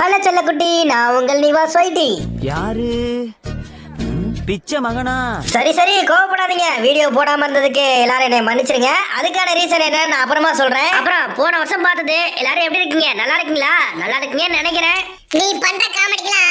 Hello செல்லக்குட்டி நான் உங்கள் நிவா ஸ்வைட்டி யாரு? பிச்சை மகனா? சரி சரி கோவப்படாதீங்க. வீடியோ போடாம இருந்ததுக்கு எல்லாரும் என்னை மன்னிச்சிருங்க. அதுக்கான ரீசன் என்ன நான் அப்புறமா சொல்றேன். அப்புறம் போன வருஷம் பார்த்தது எல்லாரும் எப்படி இருக்கீங்க? நல்லா இருக்கீங்களா? நல்லா இருக்கீங்கன்னு நினைக்கிறேன். நீ பண்ற காமெடிக்கலாம்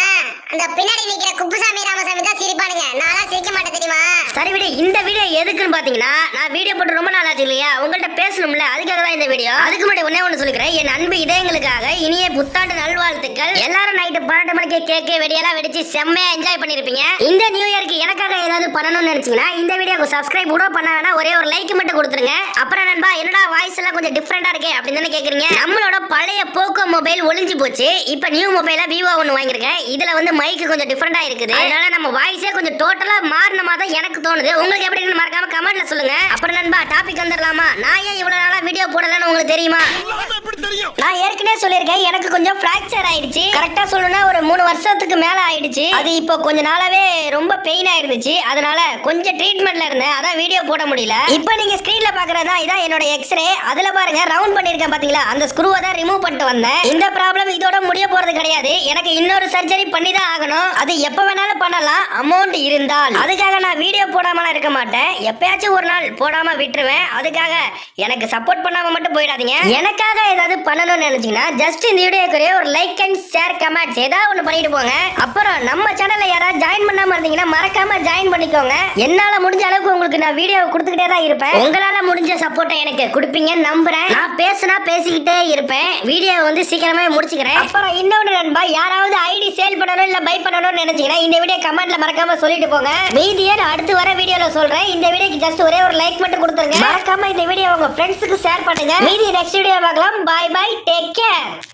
அந்த பின்னாடி நிக்கிற குப்புசாமி ராமசாமி தான் சிரிப்பானுங்க நான்லாம் சிரிக்க மாட்டேன் தெரியுமா சரி விடு இந்த வீடியோ எதுக்குன்னு பாத்தீங்கன்னா நான் வீடியோ போட்டு ரொம்ப நாள் ஆச்சு இல்லையா? உங்கள்கிட்ட பேசணும்ல அதுக்காக தான் இந்த வீடியோ. அதுக்கு முன்னாடி ஒன்னே ஒன்று சொல்லிக்கிறேன். என் அன்பு இதயங்களுக்காக இனிய புத்தாண்டு நல்வாழ்த்துக்கள். எல்லாரும் நைட்டு பன்னெண்டு மணிக்கு கேக்கு வெடியெல்லாம் வெடிச்சு செம்மையா என்ஜாய் பண்ணிருப்பீங்க. இந்த நியூ இயர்க்கு எனக்காக ஏதாவது பண்ணணும்னு நினைச்சீங்கன்னா இந்த வீடியோக்கு சப்ஸ்கிரைப் கூட பண்ண வேணா ஒரே ஒரு லைக் மட்டும் கொடுத்துருங்க. அப்புறம் நண்பா என்னடா வாய்ஸ் எல்லாம் கொஞ்சம் டிஃப்ரெண்டா இருக்கே அப்படின்னு தானே கேக்குறீங்க? நம்மளோட பழைய போக்கோ மொபைல் ஒளிஞ்சு போச்சு. இப்போ நியூ மொபைலா விவோ ஒன்று வாங்கியிருக்கேன். இதுல வந்து மைக்கு கொஞ்சம் டிஃப்ரெண்டா இருக்குது. அதனால நம்ம வாய்ஸே கொஞ்சம் டோட்டலா மாறின மாதிரி தான் எனக்கு தோணுது. உங்களுக்கு எப்படி இருக்குன்னு மறக்காம கமெண்ட்ல சொல்லுங்க. அப்புறம் நண்பா டாபிக் வந்துடலாமா நான் ஏன் இவ்வளவு நாளா வீடியோ போடலன்னு உங்களுக்கு தெரியுமா? நான் ஏற்கனவே சொல்லியிருக்கேன் எனக்கு கொஞ்சம் ஃப்ராக்சர் ஆயிடுச்சு. கரெக்டா சொல்லணும்னா ஒரு மூணு வருஷத்துக்கு மேல ஆயிடுச்சு. அது இப்போ கொஞ்ச நாளாவே ரொம்ப பெயின் இருந்துச்சு அதனால கொஞ்சம் ட்ரீட்மெண்ட்ல இருந்தேன். அதான் வீடியோ போட முடியல. இப்போ நீங்க ஸ்கிரீன்ல பாக்குறதா இதான் என்னோட எக்ஸ்ரே அதுல பாருங்க ரவுண்ட் பண்ணிருக்கேன் பாத்தீங்களா? அந்த ஸ்க்ரூவை தான் ரிமூவ் பண்ணிட்டு வந்தேன். இந்த ப்ராப்ளம் இதோட முடிய போறது கிடையாது. எனக்கு இன்னொரு சர்ஜரி பண்ணி தான் ஆகணும். அது எப்ப வேணாலும் பண்ணலாம். அமௌண்ட் இருந்தால். அதுக்காக நான் வீடியோ போடாமலாம் இருக்க மாட்டேன். எப்பயாச்சும் ஒரு நாள் போடாம விட்டுருவேன். அதுக்காக எனக்கு சப்போர்ட் பண்ணாம மட்டும் போயிடாதீங்க. எனக்காக ஏதாவது பண்ணணும்னு நினைச்சீங்கன்னா ஜஸ்ட் இந்த வீடியோக்குரிய ஒரு லைக் அண்ட் ஷேர் கமெண்ட்ஸ் ஏதாவது ஒன்று பண்ணிட்டு போங்க. அப்புறம் நம்ம சேனல்ல யாராவது ஜாயின் பண்ணாம இருந்தீங்கன்னா மறக்காம ஜாயின் பண்ணிக்கோங்க. என்னால முடிஞ்ச அளவுக்கு உங்களுக்கு நான் வீடியோ கொடுத்துக்கிட்டே தான் இருப்பேன். உங்களால முடிஞ்ச சப்போர்ட்டை எனக்கு கொடுப்பீங்கன்னு நம்புறேன். நான் பேசுனா பேசிக்கிட்டே இருப்பேன். வீடியோ வந்து சீக்கிரமே முடிச்சுக்கிறேன். அப்புறம் இன்னொன்று நண்பா யாராவது ஐடி சேல் பண்ணணும் இல்ல பை பண்ணணும்னு நினைச்சீங்கன்னா இந்த வீடியோ கமெண்ட்ல மறக்காம சொல்லிட்டு போங்க. மீதியை நான் அடுத்து வர வீடியோல சொல்றேன். இந்த வீடியோக்கு ஜஸ்ட் ஒரே ஒரு லைக் மட்டும் கொடுத்துருங்க. மறக்காம இந்த வீடியோ உங்க ஃப்ரெண்ட்ஸுக்கு ஷேர் பண்ணுங்க. மீதி நெக்ஸ்ட் வீடியோ பார்க்கலாம். பாய் bye. Take care.